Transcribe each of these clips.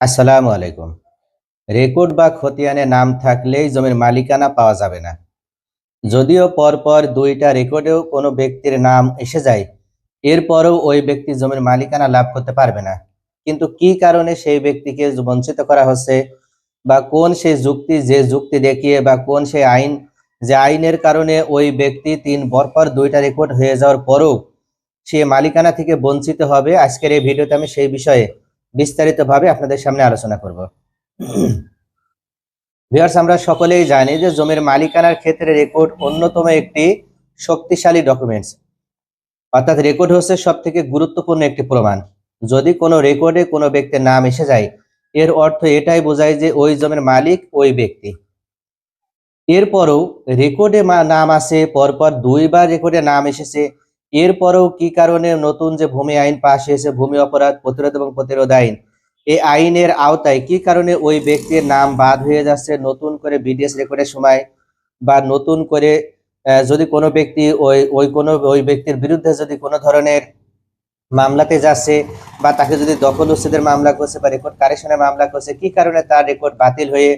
আসসালামু আলাইকুম। রেকর্ড বা খতিয়ানে নাম থাকলেই জমির মালিকানা পাওয়া যাবে না। যদিও পরপর দুইটা রেকর্ডেও কোনো ব্যক্তির নাম এসে যায়, এরপরও ওই ব্যক্তি জমির মালিকানা লাভ করতে পারবে না। কিন্তু কি কারণে সেই ব্যক্তিকে বঞ্চিত করা হচ্ছে বা কোন সেই যুক্তি যে যুক্তি দেখিয়ে বা কোন সেই আইন যে আইনের কারণে ওই ব্যক্তি তিন পরপর দুইটা রেকর্ড হয়ে যাওয়ার পরও সে মালিকানা থেকে বঞ্চিত হবে, আজকের এই ভিডিওতে আমি সেই বিষয়ে বিস্তারিতভাবে আপনাদের সামনে আলোচনা করব। ভিউয়ার্স আমরা সকলেই জানি যে জমির মালিকানার ক্ষেত্রে রেকর্ড অন্যতম একটি শক্তিশালী ডকুমেন্টস অর্থাৎ রেকর্ড হচ্ছে সব থেকে গুরুত্বপূর্ণ একটি প্রমাণ। যদি কোনো রেকর্ডে কোনো ব্যক্তির নাম এসে যায়, এর অর্থ এটাই বোঝায় যে ওই জমির মালিক ওই ব্যক্তি। এরপরও রেকর্ডে নাম আসে পরপর দুইবার রেকর্ডে নাম এসেছে এরপরেও কি কারণে নতুন যে ভূমি আইন পাশ হয়েছে, ভূমি অপরাধ প্রতিরোধ এবং প্রতিরোধ আইন এই আইনের আওতায় কি কারণে ওই ব্যক্তির নাম বাদ হয়ে যাচ্ছে? নতুন করে বিডিএস রেকর্ডের সময় বা নতুন করে যদি কোনো ব্যক্তি ওই ওই কোনো, ওই ব্যক্তির বিরুদ্ধে যদি কোনো ধরনের মামলাতে যাচ্ছে বা তাকে যদি দখল উচ্ছেদের মামলা করছে বা রেকর্ড কারেকশনের মামলা করছে, কি কারণে তার রেকর্ড বাতিল হয়ে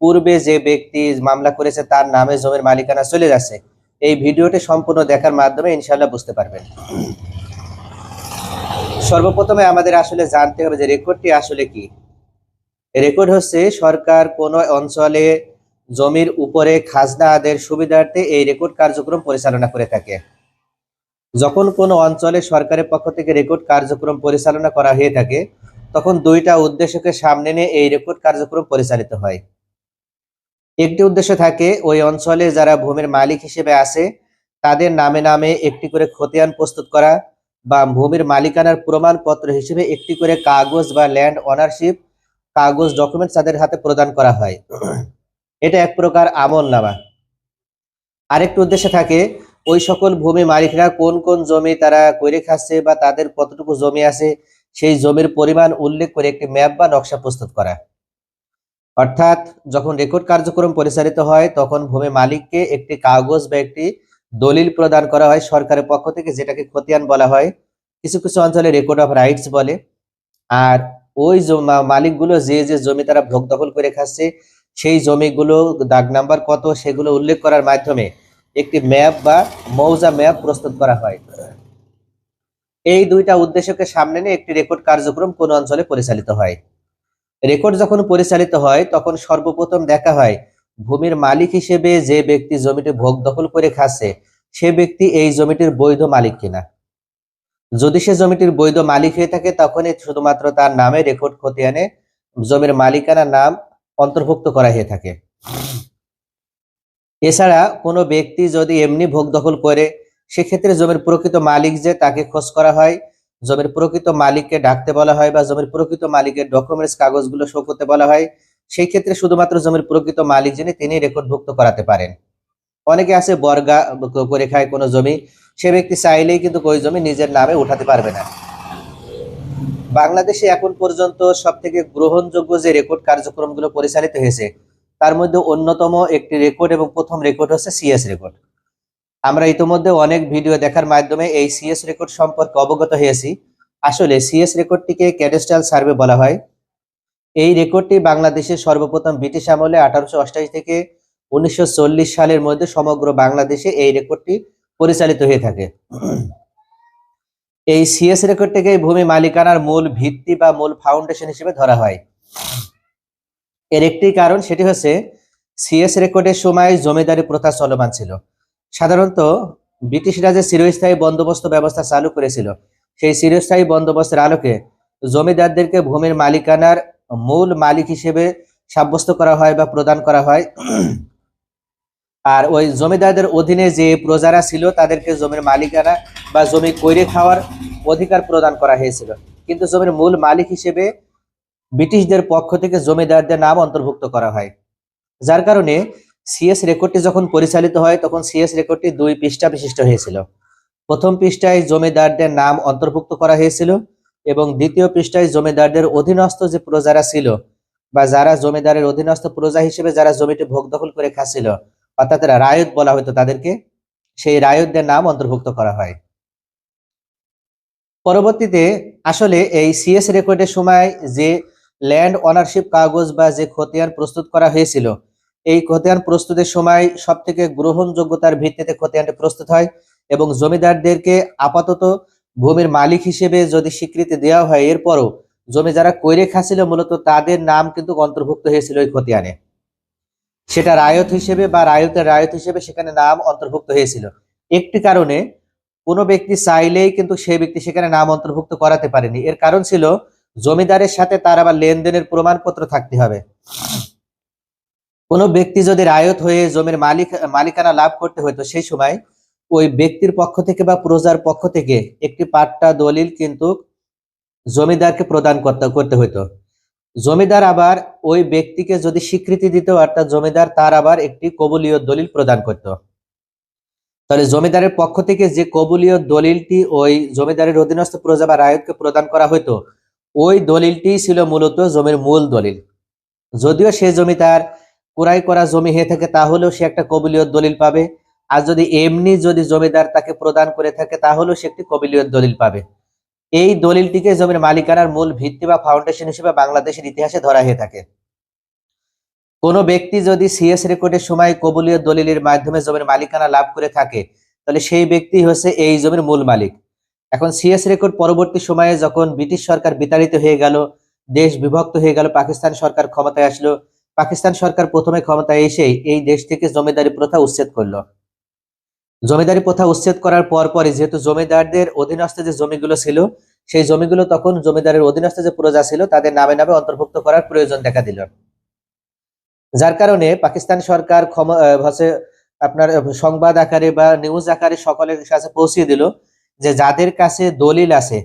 পূর্বে যে ব্যক্তি মামলা করেছে তার নামে জমির মালিকানা চলে যাচ্ছে? এই ভিডিওটি সম্পূর্ণ দেখার মাধ্যমে ইনশাল্লাহ বুঝতে পারবেন। সর্বপ্রথমে আমাদের আসলে জানতে হবে যে রেকর্ডটি আসলে কি। রেকর্ড হচ্ছে সরকার কোন অঞ্চলে জমির উপরে খাজনা আদের সুবিধার্থে এই রেকর্ড কার্যক্রম পরিচালনা করে থাকে। যখন কোনো অঞ্চলে সরকারের পক্ষ থেকে রেকর্ড কার্যক্রম পরিচালনা করা হয়ে থাকে, তখন দুইটা উদ্দেশ্যকে সামনে নিয়ে এই রেকর্ড কার্যক্রম পরিচালিত হয়। একটি উদ্দেশ্য থাকে, ওই অঞ্চলে যারা ভূমির মালিক হিসেবে আছে, তাদের নামে নামে একটি করে খতিয়ান প্রস্তুত করা বা ভূমির মালিকানার প্রমাণপত্র হিসেবে একটি করে কাগজ বা ল্যান্ড অনারশিপ কাগজ ডকুমেন্টস তাদের হাতে প্রদান করা হয়। এটা এক প্রকার আমল নামা। আরেকটি উদ্দেশ্য থাকে, ওই সকল ভূমি মালিকরা কোন কোন জমি তারা করে খাচ্ছে বা তাদের কতটুকু জমি আছে, সেই জমির পরিমাণ উল্লেখ করে একটি ম্যাপ বা নকশা প্রস্তুত করা। অর্থাৎ যখন রেকর্ড কার্যক্রম পরিচালিত হয়, তখন ভূমি মালিককে একটি কাগজ বা একটি দলিল প্রদান করা হয় সরকারের পক্ষ থেকে, যেটাকে খতিয়ান বলা হয়। কিছু কিছু অঞ্চলে রেকর্ড অফ রাইটস বলে। আর ওই মালিকগুলো যে যে জমি তারা ভোগ দখল করে খাচ্ছে, সেই জমিগুলো দাগ নাম্বার কত সেগুলো উল্লেখ করার মাধ্যমে একটি ম্যাপ বা মৌজা ম্যাপ প্রস্তুত করা হয়। এই দুইটা উদ্দেশ্যকে সামনে নিয়ে একটি রেকর্ড কার্যক্রম কোন অঞ্চলে পরিচালিত হয়। রেকর্ড যখন পরিচালিত হয়, তখন সর্বপ্রথম দেখা হয়, ভূমির মালিক হিসেবে যে ব্যক্তি জমিটি ভোগ দখল করে খাচ্ছে, সে ব্যক্তি এই জমিটির বৈধ মালিক কিনা? যদি সে জমিটির বৈধ মালিক হয়ে থাকে, তখনই শুধুমাত্র তার নামে রেকর্ড খতিয়ানে জমির মালিকানা নাম অন্তর্ভুক্ত করা হয়ে থাকে। এছাড়া কোনো ব্যক্তি যদি এমনি ভোগ দখল করে, সেক্ষেত্রে জমির প্রকৃত মালিক যে তাকে খোঁজ করা হয় জমির প্রকৃত মালিককে ডাকতে বলা হয় বা জমির প্রকৃত মালিকের ডকুমেন্টস কাগজগুলো শো করতে বলা হয়, সেই ক্ষেত্রে শুধুমাত্র জমির প্রকৃত মালিক যিনি তিনি রেকর্ডভুক্ত করাতে পারেন। অনেকে আছে বর্গা করে খায় কোনো জমি, সে ব্যক্তি চাইলেই কিন্তু ওই জমি নিজের নামে উঠাতে পারবে না। বাংলাদেশে এখন পর্যন্ত সব থেকে গ্রহণযোগ্য যে রেকর্ড কার্যক্রমগুলো পরিচালিত হয়েছে, তার মধ্যে অন্যতম একটি রেকর্ড এবং প্রথম রেকর্ড হচ্ছে সিএস রেকর্ড আমরা ইতিমধ্যে অনেক ভিডিও দেখার মাধ্যমে এই সিএস রেকর্ড সম্পর্কে অবগত হয়েছি। আসলে সিএস রেকর্ডটিকে ক্যাডেস্ট্রাল সার্ভে বলা হয়। এই রেকর্ডটি বাংলাদেশের সর্বপ্রথম ব্রিটিশ আমলে আঠারোশো অষ্টাশি থেকে উনিশশো চল্লিশ সালের মধ্যে সমগ্র বাংলাদেশে এই রেকর্ডটি পরিচালিত হয়ে থাকে। এই সিএস রেকর্ডটিকে ভূমি মালিকানার মূল ভিত্তি বা মূল ফাউন্ডেশন হিসেবে ধরা হয়। এর একটি কারণ সেটি হচ্ছে সিএস রেকর্ডের সময় জমিদারি প্রথা চলমান ছিল। সাধারণত ব্রিটিশরা যে চিরস্থায়ী বন্দোবস্ত ব্যবস্থা চালু করেছিল, সেই চিরস্থায়ী বন্দোবস্তের আলোকে জমিদারদেরকে ভূমির মালিকানার মূল মালিক হিসেবে সাব্যস্ত করা হয় বা প্রদান করা হয়। আর ওই জমিদারদের অধীনে যে প্রজারা ছিল, তাদেরকে জমির মালিকানা বা জমি কইরে খাওয়ার অধিকার প্রদান করা হয়েছিল। কিন্তু জমির মূল মালিক হিসেবে ব্রিটিশদের পক্ষ থেকে জমিদারদের নাম অন্তর্ভুক্ত করা হয়। যার কারণে সিএস রেকর্ডটি যখন পরিচালিত হয়, তখন সিএস রেকর্ডটি দুই পৃষ্ঠা বিশিষ্ট হয়েছিল। প্রথম পৃষ্ঠায় জমিদারদের নাম অন্তর্ভুক্ত করা হয়েছিল এবং দ্বিতীয় পৃষ্ঠায় জমিদারদের অধীনস্থ যে প্রজারা ছিল বা যারা জমিদারের অধীনস্থ প্রজা হিসেবে যারা জমিটি ভোগ দখল করে খাচ্ছিল, অর্থাৎ রায়ত বলা হতো তাদেরকে, সেই রায়তদের নাম অন্তর্ভুক্ত করা হয়। পরবর্তীতে আসলে এই সিএস রেকর্ডের সময় যে ল্যান্ড অনারশিপ কাগজ বা যে খতিয়ান প্রস্তুত করা হয়েছিল এই খতিয়ান প্রস্তুতের সময় সব থেকে গ্রহণযোগ্যতার ভিত্তিতে খতিয়ানটি প্রস্তুত হয় এবং জমিদারদেরকে আপাতত ভূমির মালিক হিসেবে যদি স্বীকৃতি দেওয়া হয়, এরপরও জমি যারা কইরে খাচ্ছিল মূলত তাদের নাম কিন্তু অন্তর্ভুক্ত হয়েছিল এই খতিয়ানে। সেটা রায়ত হিসেবে বা রায়তের রায়ত হিসেবে সেখানে নাম অন্তর্ভুক্ত হয়েছিল। একটি কারণে কোনো ব্যক্তি চাইলেই কিন্তু সেই ব্যক্তি সেখানে নাম অন্তর্ভুক্ত করাতে পারেনি। এর কারণ ছিল জমিদারের সাথে তার আবার লেনদেনের প্রমাণপত্র থাকতে হবে। কোনো ব্যক্তি যদি রায়ত হয়ে জমির মালিক, মালিকানা লাভ করতে হতো সেই সময় ওই ব্যক্তির পক্ষ থেকে বা প্রজার পক্ষ থেকে একটি পাট্টা দলিল কিন্তু জমিদারকে প্রদান করতে করতে জমিদার আবার ওই ব্যক্তিকে যদি স্বীকৃতি দিত, অর্থাৎ জমিদার তার আবার একটি কবুলীয় দলিল প্রদান করত। তাহলে জমিদারের পক্ষ থেকে যে কবুলীয় দলিলটি ওই জমিদারের অধীনস্থ প্রজা বা রায়তকে প্রদান করা হতো ওই দলিলটি ছিল মূলত জমির মূল দলিল। যদিও সে জমি তার ক্রয় করা জমি হয়ে থাকে, তাহলেও সে একটা কবুলীয় দলিল পাবে। আর যদি এমনি যদি জমিদার তাকে প্রদান করে থাকে, তাহলেও সে একটি কবিলীয় দলিল পাবে। এই দলিলটিকে জমির মালিকানার মূল ভিত্তি বা ফাউন্ডেশন হিসেবে বাংলাদেশের ইতিহাসে ধরা হয়ে থাকে। কোনো ব্যক্তি যদি সিএস রেকর্ডের সময় কবুলীয় দলিলের মাধ্যমে জমির মালিকানা লাভ করে থাকে, তাহলে সেই ব্যক্তি হচ্ছে এই জমির মূল মালিক। এখন সিএস রেকর্ড পরবর্তী সময়ে যখন ব্রিটিশ সরকার বিতাড়িত হয়ে গেল, দেশ বিভক্ত হয়ে গেল, পাকিস্তান সরকার ক্ষমতায় আসলো পাকিস্তান সরকার প্রথমে ক্ষমতায় এসেই এই দেশ থেকে জমিদারি প্রথা উচ্ছেদ করল। জমিদারি প্রথা উচ্ছেদ করার পর পরে যেহেতু জমিদারদের অধীনস্থ যে জমিগুলো ছিল, সেই জমিগুলো তখন জমিদারের অধীনস্থ যে প্রজা ছিল, তাদের নামে নামে অন্তর্ভুক্ত করার প্রয়োজন দেখা দিল। যার কারণে পাকিস্তান সরকার হচ্ছে আপনার সংবাদ আকারে বা নিউজ আকারে সকলের কাছে পৌঁছিয়ে দিল যে যাদের কাছে দলিল আছে,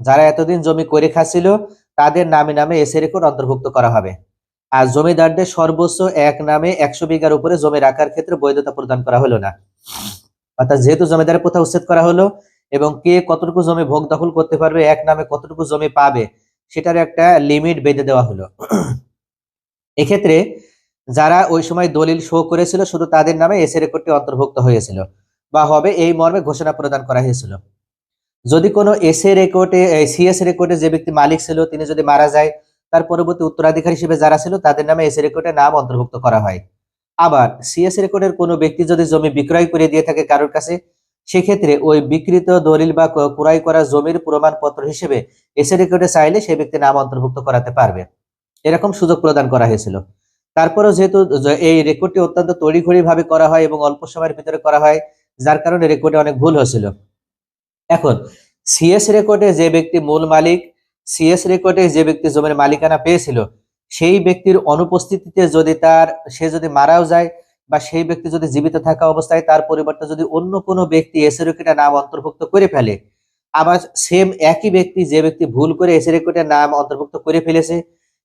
যারা এতদিন জমি করে খাচ্ছিল, তাদের নামে নামে এসে রেকর্ড অন্তর্ভুক্ত করা হবে। আর জমিদারদের সর্বোচ্চ এক নামে একশো বিঘার উপরে জমি রাখার ক্ষেত্রে বৈধতা প্রদান করা হলো না। অর্থাৎ যেহেতু জমিদারের প্রথা উচ্ছেদ করা হলো এবং কে কতটুকু জমি ভোগ দখল করতে পারবে, এক নামে কতটুকু জমি পাবে, সেটার একটা লিমিট বেঁধে দেওয়া হলো। এক্ষেত্রে যারা ওই সময় দলিল শো করেছিল, শুধু তাদের নামে এসে রেকর্ডটি অন্তর্ভুক্ত হয়েছিল বা হবে এই মর্মে ঘোষণা প্রদান করা হয়েছিল। যদি কোনো এসে রেকর্ডে সিএস রেকর্ডে যে ব্যক্তি মালিক ছিল, তিনি যদি মারা যায় তার পরবর্তী উত্তরাধিকারী হিসেবে যারা ছিল, তাদের নামে এসে রেকর্ডে নাম অন্তর্ভুক্ত করা হয়। আবার সিএস রেকর্ডের কোনো ব্যক্তি যদি জমি বিক্রয় করে দিয়ে থাকে কারোর কাছে, সেক্ষেত্রে ওই বিকৃত দলিল বা ক্রয় করা জমির প্রমাণপত্র হিসেবে এসি রেকর্ডে চাইলে সেই ব্যক্তি নাম অন্তর্ভুক্ত করাতে পারবে। এরকম সুযোগ প্রদান করা হয়েছিল। তারপরেও যেহেতু এই রেকর্ডটি অত্যন্ত তড়িঘড়ি ভাবে করা হয় এবং অল্প সময়ের ভিতরে করা হয়, যার কারণে রেকর্ডে অনেক ভুল হয়েছিল। এখন সিএস রেকর্ডে যে ব্যক্তি মূল মালিক সিএস রেকর্ডে যে ব্যক্তি জমির মালিকানা পেয়েছিল, সেই ব্যক্তির অনুপস্থিতিতে যদি তার, সে যদি মারাও যায় বা সেই ব্যক্তি যদি জীবিত থাকা অবস্থায় তার পরিবর্তে যদি অন্য কোনো ব্যক্তি এসে রেকর্ডের নাম অন্তর্ভুক্ত করে ফেলে, আবার সেম একই ব্যক্তি যে ব্যক্তি ভুল করে এসে রেকর্ডের নাম অন্তর্ভুক্ত করে ফেলেছে,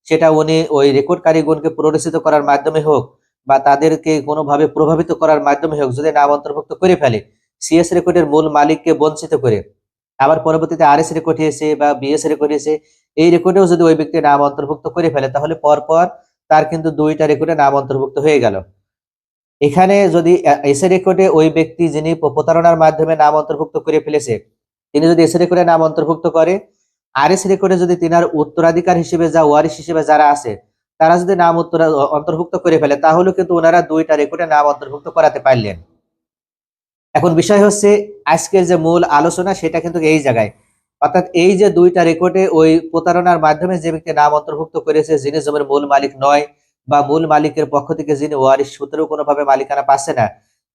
সেটা উনি ওই রেকর্ড কারিগণকে প্ররোচিত করার মাধ্যমে হোক বা তাদেরকে কোনোভাবে প্রভাবিত করার মাধ্যমে হোক যদি নাম অন্তর্ভুক্ত করে ফেলে সিএস রেকর্ডের মূল মালিককে বঞ্চিত করে। আবার পরবর্তীতে আর এস রেকর্ড এসে বা বিএস রেকর্ড এসে এই রেকর্ডেও যদি ওই ব্যক্তির নাম অন্তর্ভুক্ত করে ফেলে, তাহলে পরপর তার কিন্তু দুইটা রেকর্ডে নাম অন্তর্ভুক্ত হয়ে গেল। এখানে যদি এসে রেকর্ডে ওই ব্যক্তি যিনি প্রতারণার মাধ্যমে নাম অন্তর্ভুক্ত করে ফেলেছে, তিনি যদি এসে রেকর্ডে নাম অন্তর্ভুক্ত করে আর এস রেকর্ডে যদি তিনার উত্তরাধিকার হিসেবে যা ওয়ারিশ হিসেবে যারা আছে, তারা যদি নাম অন্তর্ভুক্ত করে ফেলে, তাহলে কিন্তু ওনারা দুইটা রেকর্ডে নাম অন্তর্ভুক্ত করাতে পারলেন। এখন বিষয় হচ্ছে, আজকের যে মূল আলোচনা সেটা কিন্তু এই জায়গায়। অর্থাৎ এই যে দুইটা রেকর্ডে ওই প্রতারণার মাধ্যমে যে ব্যক্তি নাম অন্তর্ভুক্ত করেছে, যিনি জমির মূল মালিক নয় বা মূল মালিকের পক্ষ থেকে যিনি ওয়ারিশ সূত্রেও কোনোভাবে মালিকানা পাচ্ছে না,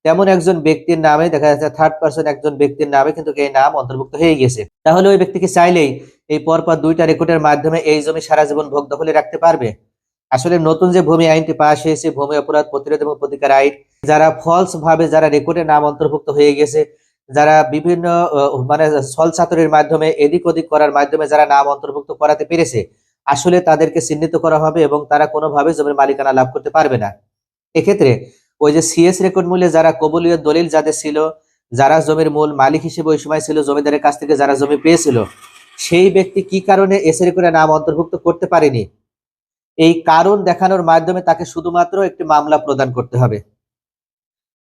তেমন একজন ব্যক্তির নামে দেখা যাচ্ছে থার্ড পার্সন একজন ব্যক্তির নামে কিন্তু এই নাম অন্তর্ভুক্ত হয়ে গেছে তাহলে ওই ব্যক্তিকে চাইলেই এই পরপর দুইটা রেকর্ডের মাধ্যমে এই জমি সারা জীবন ভোগ দখলে রাখতে পারবে? আসলে নতুন যে ভূমি আইনটি পাশ হয়েছে, ভূমি অপরাধ প্রতিরোধ এবং প্রতিকার আইন, যারা ফলস ভাবে যারা রেকর্ডে নাম অন্তর্ভুক্ত হয়ে গেছে, যারা বিভিন্ন মানে ছল ছাত্রের মাধ্যমে, এদিক ওদিক করার মাধ্যমে যারা নাম অন্তর্ভুক্ত করাতে পেরেছে, আসলে তাদেরকে চিহ্নিত করা হবে এবং তারা কোনোভাবে জমির মালিকানা লাভ করতে পারবে না। এক্ষেত্রে ওই যে সিএস রেকর্ড মূল্যে যারা কবলীয় দলিল যাদের ছিল, যারা জমির মূল মালিক হিসেবে ওই সময় ছিল, জমিদারের কাছ থেকে যারা জমি পেয়েছিল, সেই ব্যক্তি কি কারণে এসে রেকর্ডে নাম অন্তর্ভুক্ত করতে পারেনি? এই কারণ দেখানোর মাধ্যমে তাকে শুধুমাত্র একটি মামলা প্রদান করতে হবে।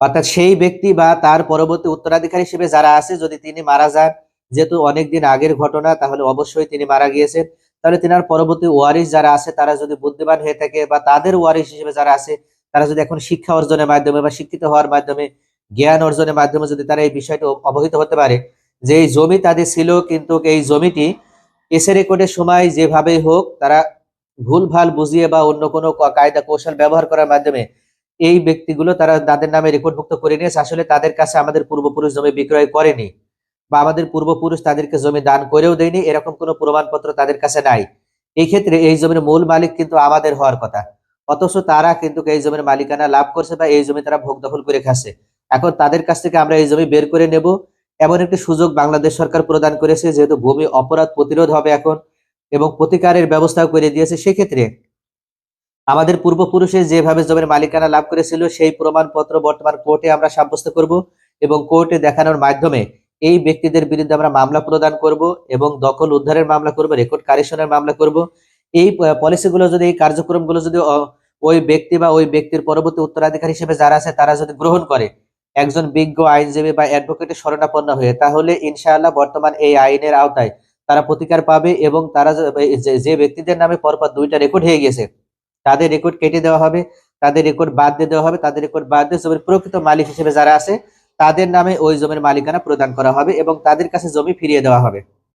অর্থাৎ সেই ব্যক্তি বা তার পরবর্তী উত্তরাধিকারী হিসেবে যারা আছে, যদি তিনি মারা যান, যেহেতু অনেকদিন আগের ঘটনা, তাহলে অবশ্যই তিনি মারা গিয়েছেন। তাহলে তিনার পরবর্তী ওয়ারিশ যারা আছে, তারা যদি বুদ্ধিমান হয়ে থাকে বা তাদের ওয়ারিশ হিসেবে যারা আছে, তারা যদি এখন শিক্ষা অর্জনের মাধ্যমে বা শিক্ষিত হওয়ার মাধ্যমে, জ্ঞান অর্জনের মাধ্যমে যদি তারা এই বিষয়টি অবহিত হতে পারে, যে এই জমি তাদের ছিল, কিন্তু এই জমিটি এসে রেকর্ডের সময় যেভাবেই হোক, তারা ভুল ভালো বুঝিয়ে বা অন্য কোনো কায়দা কৌশল ব্যবহার করার মাধ্যমে এই ব্যক্তিগুলো তারা তাদের নামে রেকর্ডভুক্ত করে নিয়েছে। আসলে তাদের কাছে আমাদের পূর্বপুরুষ জমি বিক্রয় করেনি বা আমাদের পূর্বপুরুষ তাদেরকে জমি দান করেও দেয়নি, এরকম কোনো প্রমাণপত্র তাদের কাছে নাই। এই ক্ষেত্রে এই জমির মূল মালিক কিন্তু আমাদের হওয়ার কথা। অথচ তারা কিন্তু এই জমির মালিকানা লাভ করছে বা এই জমি তারা ভোগ দখল করে খাচ্ছে। এখন তাদের কাছ থেকে আমরা এই জমি বের করে নেব। এমন একটি সুযোগ বাংলাদেশ সরকার প্রদান করেছে, যেহেতু ভূমি অপরাধ প্রতিরোধ হবে এখন। এবং প্রতিকারের ব্যবস্থাও করে দিয়েছে সেক্ষেত্রে আমাদের পূর্বপুরুষে যেভাবে জমির মালিকানা লাভ করেছিল, সেই প্রমাণপত্র বর্তমান কোর্টে আমরা সাব্যস্ত করব এবং কোর্টে দেখানোর মাধ্যমে এই ব্যক্তিদের বিরুদ্ধে আমরা মামলা প্রদান করব এবং দখল উদ্ধারের মামলা করব, রেকর্ড কারেকশনের মামলা করব। এই পলিসিগুলো যদি, এই কার্যক্রমগুলো যদি ওই ব্যক্তি বা ওই ব্যক্তির পরবর্তী উত্তরাধিকারী হিসেবে যারা আছে তারা যদি গ্রহণ করে, একজন বিজ্ঞ আইনজীবী বা অ্যাডভোকেটের শরণাপন্ন হয়ে, তাহলে ইনশাআল্লাহ বর্তমান এই আইনের আওতায় তারা প্রতিকার পাবে এবং তারা যে- ব্যক্তিদের নামে পরপর দুইটা রেকর্ড হয়ে গেছে তাদের রেকর্ড কেটে দেওয়া হবে, তাদের রেকর্ড বাদ দিয়ে দেওয়া হবে, তাদের রেকর্ড বাদ দিয়ে জমির প্রকৃত মালিক হিসেবে যারা আছে, তাদের নামে ওই জমির মালিকানা প্রদান করা হবে এবং তাদের কাছে জমি ফিরিয়ে দেওয়া হবে।